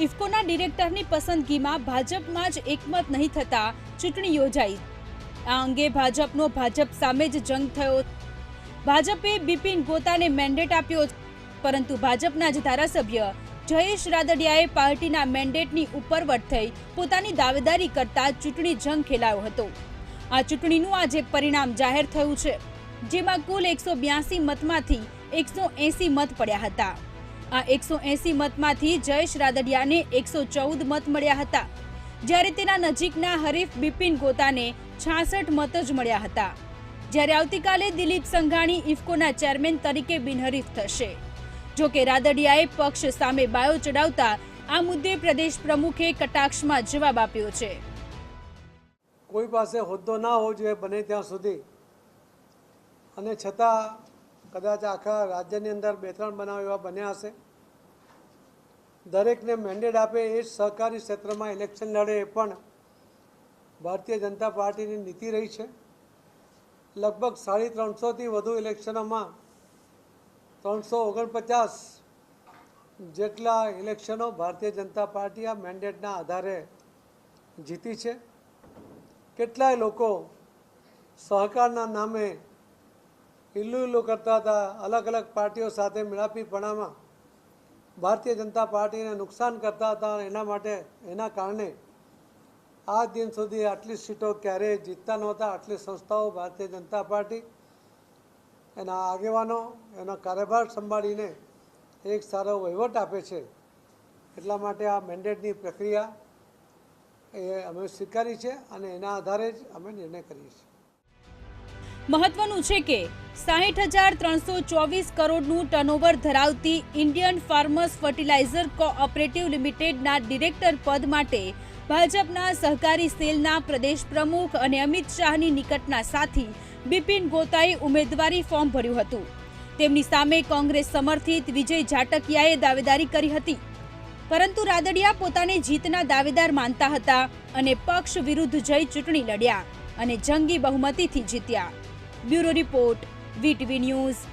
ઇફકોના ડિરેક્ટરની પસંદગીમાં ભાજપમાં જ એકમત નહીં થતા ચૂંટણી યોજાઈ. આ અંગે ભાજપનો ભાજપ સામે જ જંગ થયો. ભાજપે બિપિન ગોતાને મેન્ડેટ આપ્યો પરંતુ ભાજપના જ ધારાસભ્ય જયેશ રાદડિયાએ પાર્ટીના મેન્ડેટની ઉપરવટ થઈ પોતાની દાવેદારી કરતા ચૂંટણી જંગ ખેલાયો હતો. આ ચૂંટણીનું આજે પરિણામ જાહેર થયું છે, જેમાં કુલ એકસો બ્યાસી મતમાંથી એકસો એંસી મત પડ્યા હતા. આ એકસો એસી મતમાંથી જયેશ રાદડિયાને એકસો ચૌદ મત મળ્યા હતા, જ્યારે તેના નજીકના હરીફ બિપિન ગોતાને છાસઠ મત જ મળ્યા હતા. જ્યારે આવતીકાલે દિલીપ સંઘાણી ઇફકોના ચેરમેન તરીકે બિનહરીફ થશે. જો કે રાદડિયાએ પક્ષ સામે બાયો ચડાવતા આ મુદ્દે પ્રદેશ પ્રમુખે કટાક્ષમાં જવાબ આપ્યો છે. કોઈ પાસે હોદ્દો ના હોવો જોઈએ, બને ત્યાં સુધી. અને છતાં કદાચ આખા રાજ્યની અંદર બે ત્રણ બનાવ એવા બન્યા હશે. દરેકને મેન્ડેટ આપે એ સહકારી ક્ષેત્રમાં ઇલેક્શન લડે એ પણ ભારતીય જનતા પાર્ટીની નીતિ રહી છે. લગભગ સાડી ત્રણસોથી વધુ ઇલેક્શનોમાં ત્રણસો ઓગણપચાસ જેટલા ઇલેક્શનો ભારતીય જનતા પાર્ટી આ મેન્ડેટના આધારે જીતી છે. કેટલાય લોકો સહકારના નામે ઇલ્લુ કરતા હતા. અલગ અલગ પાર્ટીઓ સાથે મેળાપીપણામાં ભારતીય જનતા પાર્ટીને નુકસાન કરતા હતા એના માટે, એના કારણે આ દિન સુધી આટલી સીટો ક્યારેય જીતતા નહોતા. આટલી સંસ્થાઓ ભારતીય જનતા પાર્ટી, એના આગેવાનો, એનો કારોબાર સંભાળીને એક સારો વહીવટ આપે છે. એટલા માટે આ મેન્ડેટની પ્રક્રિયા એ અમે સ્વીકારી છે અને એના આધારે જ અમે નિર્ણય કરીએ છીએ. મહત્વનું છે કે સાહીઠ હજાર ત્રણસો ચોવીસ કરોડનું ટર્નઓવર ધરાવતી ઇન્ડિયન ફાર્મર્સ ફર્ટિલાઇઝર કોઓપરેટિવ લિમિટેડના ડિરેક્ટર પદ માટે ભાજપના સહકારી સેલના પ્રદેશ પ્રમુખ અને અમિત શાહની નિકટના સાથી બિપિન ગોતાએ ઉમેદવારી ફોર્મ ભર્યું હતું. તેમની સામે કોંગ્રેસ સમર્થિત વિજય જાટકિયાએ દાવેદારી કરી હતી. પરંતુ રાદડિયા પોતાને જીતના દાવેદાર માનતા હતા અને પક્ષ વિરુદ્ધ જઈ ચૂંટણી લડ્યા અને જંગી બહુમતીથી જીત્યા. Bureau report VTV News.